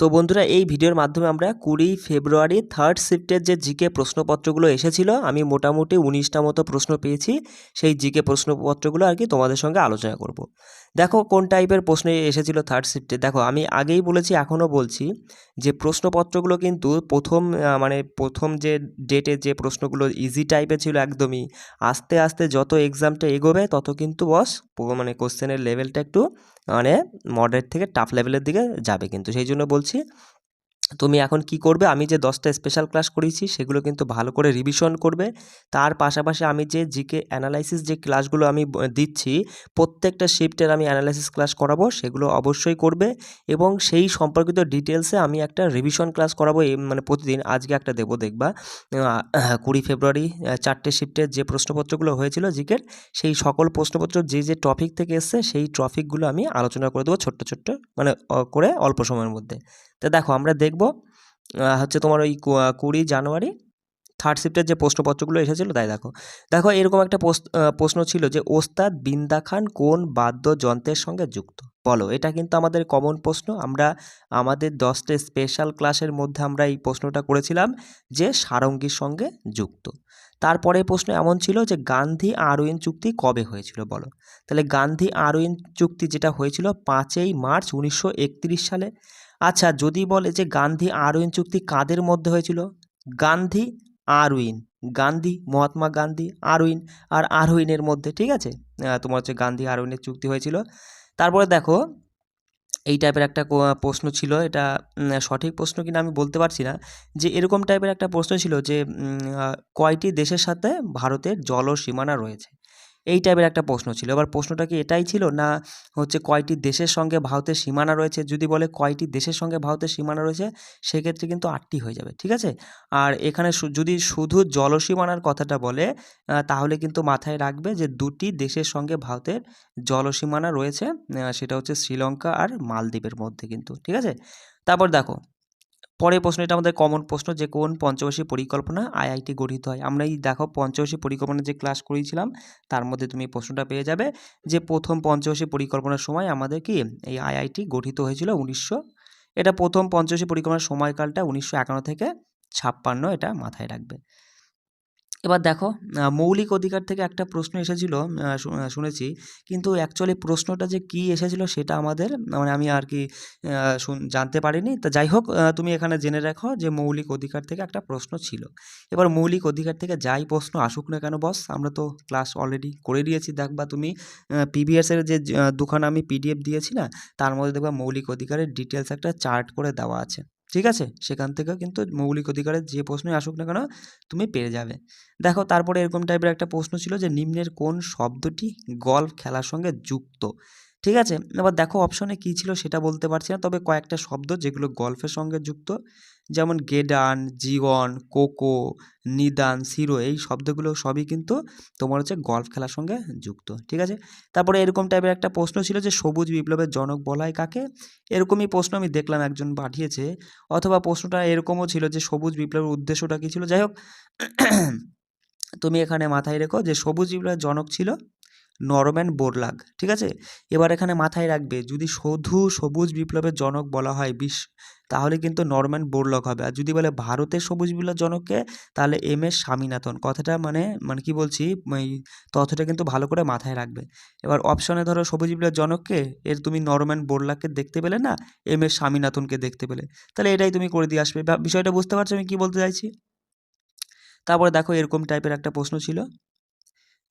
তো বন্ধুরা, এই ভিডিওর মাধ্যমে আমরা কুড়ি ফেব্রুয়ারি থার্ড শিফটের যে জিকে প্রশ্নপত্রগুলো এসেছিল, আমি মোটামুটি উনিশটা মতো প্রশ্ন পেয়েছি। সেই জিকে প্রশ্নপত্রগুলো আর কি তোমাদের সঙ্গে আলোচনা করব। দেখো, কোন টাইপের প্রশ্ন এসেছিল থার্ড শিফটে দেখো, আমি আগেই বলেছি, এখনও বলছি যে প্রশ্নপত্রগুলো কিন্তু প্রথম মানে প্রথম যে ডেটে যে প্রশ্নগুলো ইজি টাইপের ছিল একদমই, আস্তে আস্তে যত এক্সামটা এগোবে, তত কিন্তু বস মানে কোশ্চেনের লেভেলটা একটু মানে মডারেট থেকে টাফ লেভেলের দিকে যাবে কিন্তু। সেই জন্য বলছি છે. তুমি এখন কি করবে? আমি যে দশটা স্পেশাল ক্লাস করিয়েছি সেগুলো কিন্তু ভালো করে রিভিশন করবে। তার পাশাপাশি আমি যে জিকে অ্যানালাইসিস যে ক্লাসগুলো আমি দিচ্ছি, প্রত্যেকটা শিফটের আমি অ্যানালাইসিস ক্লাস করাবো, সেগুলো অবশ্যই করবে। এবং সেই সম্পর্কিত ডিটেলসে আমি একটা রিভিশন ক্লাস করাবো মানে প্রতিদিন, আজকে একটা দেবো, দেখবা। কুড়ি ফেব্রুয়ারি চারটে শিফটের যে প্রশ্নপত্রগুলো হয়েছিল জিকের সেই সকল প্রশ্নপত্র যে যে টপিক থেকে এসছে, সেই টপিকগুলো আমি আলোচনা করে দেবো ছোট্ট ছোট্ট মানে করে অল্প সময়ের মধ্যে। তো দেখো, আমরা দেখব হচ্ছে তোমার ওই কুড়ি জানুয়ারি থার্ড শিফটের যে প্রশ্নপত্রগুলো এসেছিল, তাই দেখো। দেখো, এরকম একটা প্রশ্ন ছিল যে, ওস্তাদ বিন্দা খান কোন বাদ্যযন্ত্রের সঙ্গে যুক্ত? বলো, এটা কিন্তু আমাদের কমন প্রশ্ন। আমরা, আমাদের দশটা স্পেশাল ক্লাসের মধ্যে আমরা এই প্রশ্নটা করেছিলাম যে, সারঙ্গীর সঙ্গে যুক্ত। তারপরে প্রশ্ন এমন ছিল যে, গান্ধী আরউইন চুক্তি কবে হয়েছিল, বলো? তাহলে গান্ধী আরউইন চুক্তি যেটা হয়েছিল পাঁচই মার্চ উনিশশো একত্রিশ সালে। আচ্ছা যদি বলে যে গান্ধী আরউইন চুক্তি কাদের মধ্যে হয়েছিল? গান্ধী আরউইন, গান্ধী, মহাত্মা গান্ধী, আরউইন আর আরউইনের মধ্যে, ঠিক আছে? তোমার হচ্ছে গান্ধী আরউইনের চুক্তি হয়েছিল। তারপরে দেখো, এই টাইপের একটা প্রশ্ন ছিল, এটা সঠিক প্রশ্ন কিনা আমি বলতে পারছি না, যে এরকম টাইপের একটা প্রশ্ন ছিল যে কয়টি দেশের সাথে ভারতের জল সীমানা রয়েছে? এই টাইপের একটা প্রশ্ন ছিল। এবার প্রশ্নটা কি এটাই ছিল না হচ্ছে কয়টি দেশের সঙ্গে ভারতের সীমানা রয়েছে? যদি বলে কয়টি দেশের সঙ্গে ভারতের সীমানা রয়েছে, সেক্ষেত্রে কিন্তু আটটি হয়ে যাবে, ঠিক আছে? আর এখানে যদি শুধু জলসীমানার কথাটা বলে তাহলে কিন্তু মাথায় রাখবে যে দুটি দেশের সঙ্গে ভারতের জলসীমানা রয়েছে সেটা হচ্ছে শ্রীলঙ্কা আর মালদ্বীপের মধ্যে কিন্তু, ঠিক আছে? তারপর দেখো পরের প্রশ্ন, এটা আমাদের কমন প্রশ্ন যে কোন পঞ্চবার্ষিক পরিকল্পনা আইআইটি গঠিত হয়? আমরা এই দেখো পঞ্চবার্ষিক পরিকল্পনা যে ক্লাস করিয়েছিলাম, তার মধ্যে তুমি প্রশ্নটা পেয়ে যাবে যে প্রথম পঞ্চবার্ষিক পরিকল্পনার সময় আমাদের কি এই আইআইটি গঠিত হয়েছিল উনিশশো, এটা প্রথম পঞ্চবার্ষিক পরিকল্পনার সময়কালটা উনিশশো একান্ন থেকে ছাপ্পান্ন এটা মাথায় রাখবে। এবার দেখো মৌলিক অধিকার থেকে একটা প্রশ্ন এসেছিল শুনেছি। কিন্তু অ্যাকচুয়ালি প্রশ্নটা যে কি এসেছিল সেটা আমাদের মানে আমি আর কি জানতে পারিনি। তা যাই হোক তুমি এখানে জেনে রাখো যে মৌলিক অধিকার থেকে একটা প্রশ্ন ছিল। এবার মৌলিক অধিকার থেকে যাই প্রশ্ন আসুক না কেন বস আমরা তো ক্লাস অলরেডি করে দিয়েছি। দেখবা তুমি পিবিএস এর যে দুখানা আমি পিডিএফ দিয়েছি না, তার মধ্যে দেখবা মৌলিক অধিকারের ডিটেলস একটা চার্ট করে দেওয়া আছে। ঠিক আছে? সেখান থেকে কিন্তু মৌলিক অধিকারের যে প্রশ্নই আসুক না কেন, তুমি পেয়ে যাবে। দেখো তারপরে এরকম টাইপের একটা প্রশ্ন ছিল যে নিম্নের কোন শব্দটি গল্ফ খেলার সঙ্গে যুক্ত? ঠিক আছে? এবার দেখো অপশনে কী ছিল সেটা বলতে পারছি না, তবে কয়েকটা শব্দ যেগুলো গল্ফের সঙ্গে যুক্ত, যেমন গেডান জীবন কোকো, নিদান, সিরো, এই শব্দগুলো সবই কিন্তু তোমার হচ্ছে গল্ফ খেলার সঙ্গে যুক্ত, ঠিক আছে? তারপরে এরকম টাইপের একটা প্রশ্ন ছিল যে সবুজ বিপ্লবের জনক বলা হয় কাকে? এরকমই প্রশ্ন আমি দেখলাম একজন পাঠিয়েছে, অথবা প্রশ্নটা এরকমও ছিল যে সবুজ বিপ্লবের উদ্দেশ্যটা কী ছিল? যাই হোক তুমি এখানে মাথায় রেখো যে সবুজ বিপ্লবের জনক ছিল নরম্যান বোরলাগ, ঠিক আছে? এবার এখানে মাথায় রাখবে, যদি শুধু সবুজ বিপ্লবের জনক বলা হয় বিশ, তাহলে কিন্তু নরম্যান বোরলগ হবে। আর যদি বলে ভারতের সবুজ বিপ্লব জনককে, তাহলে এম এস স্বামীনাথন। কথাটা মানে মানে কি বলছি? এই তথ্যটা কিন্তু ভালো করে মাথায় রাখবে। এবার অপশনে ধরো সবুজ বিপ্লবের জনককে, এর তুমি নরম্যান বোরলাগকে দেখতে পেলে না, এম এস স্বামীনাথনকে দেখতে পেলে। তাহলে এটাই তুমি করে দিয়ে আসবে। বিষয়টা বুঝতে পারছ আমি কি বলতে চাইছি? তারপরে দেখো এরকম টাইপের একটা প্রশ্ন ছিল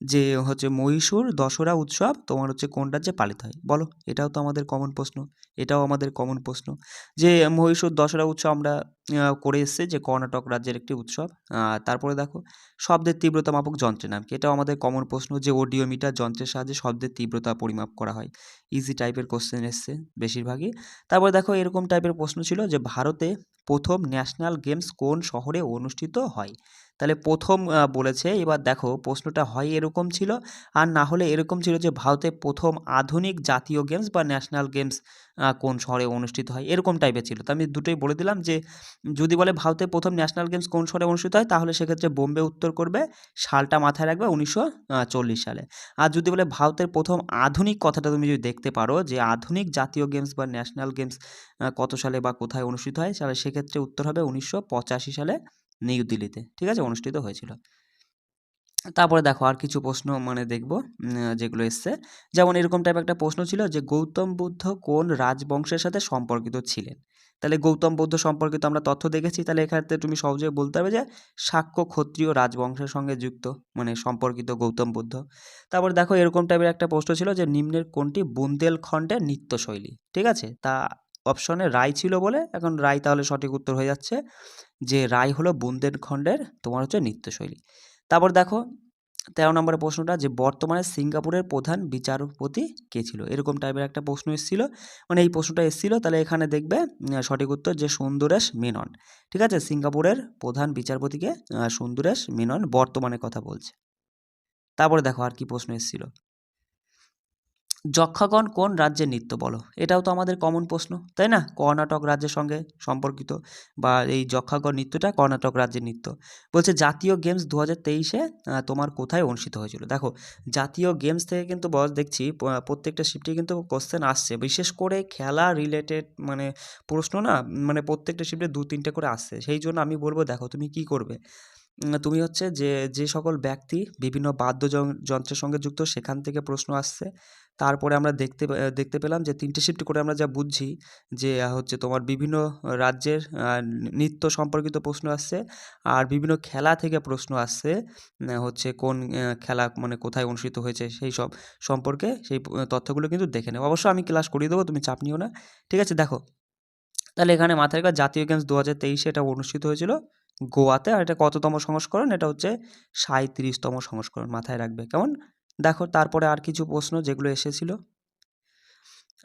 যে হচ্ছে মহীশূর দশরা উৎসব তোমার হচ্ছে কোন রাজ্যে পালিত হয়? বলো, এটাও তো আমাদের কমন প্রশ্ন, এটাও আমাদের কমন প্রশ্ন যে মহীশূর দশরা উৎসব আমরা করে এসেছি যে কর্ণাটক রাজ্যের একটি উৎসব তারপরে দেখো শব্দের তীব্রতা মাপক যন্ত্রের নাম কি? এটাও আমাদের কমন প্রশ্ন যে অডিওমিটার যন্ত্রের সাহায্যে শব্দের তীব্রতা পরিমাপ করা হয় ইজি টাইপের কোশ্চেন এসছে বেশিরভাগই। তারপরে দেখো এরকম টাইপের প্রশ্ন ছিল যে ভারতে প্রথম ন্যাশনাল গেমস কোন শহরে অনুষ্ঠিত হয়? তাহলে প্রথম বলেছে, এবার দেখো প্রশ্নটা হয় এরকম ছিল, আর না হলে এরকম ছিল যে ভারতে প্রথম আধুনিক জাতীয় গেমস বা ন্যাশনাল গেমস কোন শহরে অনুষ্ঠিত হয়, এরকম টাইপের ছিল। তো আমি দুটোই বলে দিলাম যে, যদি বলে ভারতে প্রথম ন্যাশনাল গেমস কোন শহরে অনুষ্ঠিত হয়, তাহলে সেক্ষেত্রে বোম্বে উত্তর করবে, সালটা মাথায় রাখবে উনিশশো চল্লিশ সালে। আর যদি বলে ভারতের প্রথম আধুনিক কথাটা তুমি যদি দেখতে পারো যে আধুনিক জাতীয় গেমস বা ন্যাশনাল গেমস কত সালে বা কোথায় অনুষ্ঠিত হয়, তাহলে সেক্ষেত্রে উত্তর হবে উনিশশো পঁচাশি সালে। নিউ দিল্লিতে, ঠিক আছে? অনুষ্ঠিত হয়েছিল। তারপরে দেখো আর কিছু প্রশ্ন মানে দেখব যেগুলো এসছে। যেমন এরকম টাইপ একটা প্রশ্ন ছিল যে, গৌতম বুদ্ধ কোন রাজবংশের সাথে সম্পর্কিত ছিলেন? তাহলে গৌতম বুদ্ধ সম্পর্কিত আমরা তথ্য দেখেছি, তাহলে এখানে তুমি সহজে বলতে পারবে যে শাক্য ক্ষত্রিয় রাজবংশের সঙ্গে যুক্ত মানে সম্পর্কিত গৌতম বুদ্ধ। তারপর দেখো এরকম টাইপের একটা প্রশ্ন ছিল যে, নিম্নের কোনটি বুন্দেলখণ্ডের নৃত্যশৈলী? ঠিক আছে? তা অপশনে রায় ছিল বলে, এখন রায় তাহলে সঠিক উত্তর হয়ে যাচ্ছে। যে রায় হলো বুন্দেলখণ্ডের তোমার হচ্ছে নৃত্যশৈলী। তারপর দেখো, তেরো নম্বরের প্রশ্নটা যে বর্তমানে সিঙ্গাপুরের প্রধান বিচারপতি কে ছিল? এরকম টাইপের একটা প্রশ্ন এসেছিল। মানে এই প্রশ্নটা এসেছিল, তাহলে এখানে দেখবে সঠিক উত্তর যে সুন্দরেশ মেনন। ঠিক আছে? সিঙ্গাপুরের প্রধান বিচারপতিকে সুন্দরেশ মেনন বর্তমানে কথা বলছে। তারপরে দেখো আর কি প্রশ্ন এসেছিল। যক্ষাগণ কোন রাজ্যের নৃত্য বলো? এটাও তো আমাদের কমন প্রশ্ন, তাই না? কর্ণাটক রাজ্যের সঙ্গে সম্পর্কিত বা এই যক্ষাগণ নৃত্যটা কর্ণাটক রাজ্যের নৃত্য। বলছে, জাতীয় গেমস দু হাজার তেইশে তোমার কোথায় অনুষ্ঠিত হয়েছিল? দেখো, জাতীয় গেমস থেকে কিন্তু বস দেখছি প্রত্যেকটা শিফটে কিন্তু কোশ্চেন আসছে। বিশেষ করে খেলা রিলেটেড মানে প্রশ্ন না মানে প্রত্যেকটা শিফটে দু তিনটে করে আসছে। সেই জন্য আমি বলব, দেখো তুমি কি করবে? তুমি হচ্ছে যে যে সকল ব্যক্তি বিভিন্ন বাদ্যযন- যন্ত্রের সঙ্গে যুক্ত সেখান থেকে প্রশ্ন আসছে। তারপরে আমরা দেখতে দেখতে পেলাম যে, তিনটে শিফট করে আমরা যা বুঝছি যে হচ্ছে তোমার বিভিন্ন রাজ্যের নৃত্য সম্পর্কিত প্রশ্ন আসছে আর বিভিন্ন খেলা থেকে প্রশ্ন আসছে হচ্ছে কোন খেলা মানে কোথায় অনুষ্ঠিত হয়েছে সেই সব সম্পর্কে সেই তথ্যগুলো কিন্তু দেখে নেব। অবশ্য আমি ক্লাস করিয়ে দেবো, তুমি চাপ নিও না। ঠিক আছে, দেখো। তাহলে এখানে মাথায় রাখা, জাতীয় গেমস দু হাজার তেইশে এটা অনুষ্ঠিত হয়েছিল। গোয়াতে, আর এটা কততম সংস্করণ? এটা হচ্ছে সাঁত্রিশতম সংস্করণ মাথায় রাখবে। কেমন? দেখো, তারপরে আর কিছু প্রশ্ন যেগুলো এসেছিল?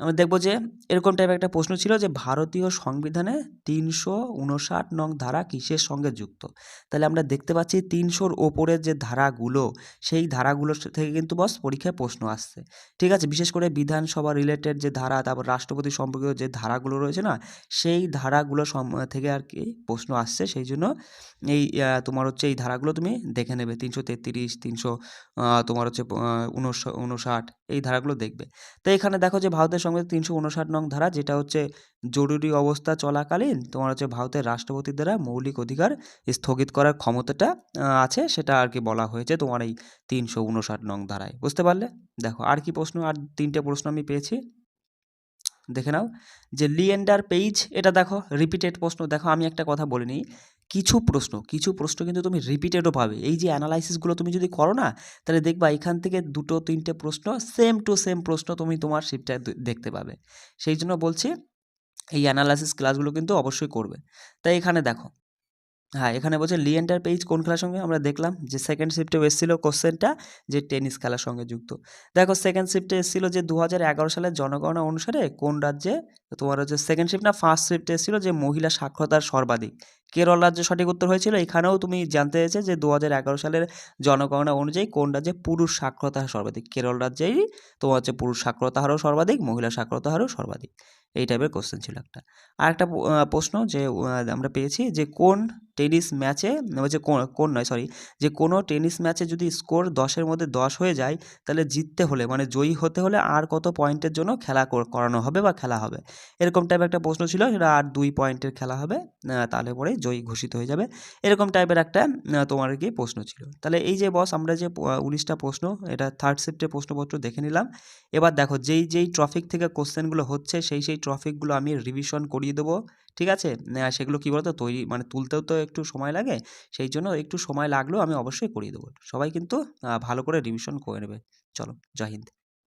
আমরা দেখব যে এরকম টাইপের একটা প্রশ্ন ছিল যে ভারতীয় সংবিধানে তিনশো উনষাট নং ধারা কিসের সঙ্গে যুক্ত? তাহলে আমরা দেখতে পাচ্ছি তিনশোর ওপরের যে ধারাগুলো, সেই ধারাগুলো থেকে কিন্তু বস পরীক্ষায় প্রশ্ন আসছে। ঠিক আছে? বিশেষ করে বিধানসভা রিলেটেড যে ধারা, তারপর রাষ্ট্রপতি সম্পর্কিত যে ধারাগুলো রয়েছে না, সেই ধারাগুলো থেকে আর কি প্রশ্ন আসছে। সেই জন্য এই তোমার হচ্ছে এই ধারাগুলো তুমি দেখে নেবে। তিনশো তেত্রিশ, তিনশো তোমার হচ্ছে উনষাট, এই ধারাগুলো দেখবে। তো এখানে দেখো যে ভারতের সংবিধান তিনশো উনষাট নং ধারা, যেটা হচ্ছে জরুরি অবস্থা চলাকালীন তোমার হচ্ছে ভারতের রাষ্ট্রপতির দ্বারা মৌলিক অধিকার স্থগিত করার ক্ষমতাটা আছে, সেটা আর কি বলা হয়েছে তোমার এই তিনশো উনষাট নং ধারায়। বুঝতে পারলে? দেখো, আর কি প্রশ্ন, আর তিনটে প্রশ্ন আমি পেয়েছি। দেখে নাও, যে লিয়েন্ডার পেজ এটা দেখো রিপিটেড প্রশ্ন। দেখো, আমি একটা কথা বলে নিই কিছু প্রশ্ন কিছু প্রশ্ন কিন্তু তুমি রিপিটেডও পাবে। এই যে অ্যানালাইসিসগুলো তুমি যদি করো না, তাহলে দেখবা এখান থেকে দুটো, তিনটে প্রশ্ন সেম টু সেম প্রশ্ন তুমি তোমার শিফটে দেখতে পাবে। সেই জন্য বলছি, এই অ্যানালাইসিস ক্লাসগুলো কিন্তু অবশ্যই করবে। তাই এখানে দেখো হ্যাঁ এখানে বলছে লিয়েন্ডার পেজ কোন খেলার সঙ্গে? আমরা দেখলাম যে সেকেন্ড শিফটে এসেছিল কোশ্চেনটা যে টেনিস খেলার সঙ্গে যুক্ত। দেখো সেকেন্ড শিফটে এসেছিল যে দু হাজার এগারো সালের জনগণনা অনুসারে কোন রাজ্যে তোমার হচ্ছে সেকেন্ড শিফট না ফার্স্ট শিফটে এসেছিল যে মহিলা সাক্ষরতার সর্বাধিক। কেরল রাজ্য সঠিক উত্তর হয়েছিল। এখানেও তুমি জানতে চেয়েছে যে দু হাজার এগারো সালের জনগণনা অনুযায়ী কোন রাজ্যে পুরুষ সাক্ষরতা হার সর্বাধিক। কেরল রাজ্যেই তোমার হচ্ছে পুরুষ সাক্ষরতা হারও সর্বাধিক, মহিলা সাক্ষরতা হারও সর্বাধিক। এই টাইপের কোশ্চেন ছিল একটা। আর একটা প্রশ্ন যে আমরা পেয়েছি যে কোন টেনিস ম্যাচে যে কোন নয় সরি যে কোনো টেনিস ম্যাচে যদি স্কোর দশের মধ্যে দশ হয়ে যায়, তাহলে জিততে হলে মানে জয়ী হতে হলে আর কত পয়েন্টের জন্য খেলা করানো হবে বা খেলা হবে? এরকম টাইপের একটা প্রশ্ন ছিল, সেটা আর দুই পয়েন্টের খেলা হবে তাহলে পরে জয়ী ঘোষিত হয়ে যাবে। এরকম টাইপের একটা তোমার কি প্রশ্ন ছিল। তাহলে এই যে বস আমরা যে উনিশটা প্রশ্ন, এটা থার্ড শিফটের প্রশ্নপত্র দেখে নিলাম। এবার দেখো, যেই যেই ট্রফিক থেকে কোশ্চেনগুলো হচ্ছে, সেই সেই ট্রফিকগুলো আমি রিভিশন করিয়ে দেবো, ঠিক আছে? সেগুলো কী বলতো? তৈরি মানে তুলতেও তো একটু সময় লাগে, সেই জন্য একটু সময় লাগলেও আমি অবশ্যই করিয়ে দেবো। সবাই কিন্তু ভালো করে রিভিশন করে নেবে। চলো, জয় হিন্দ।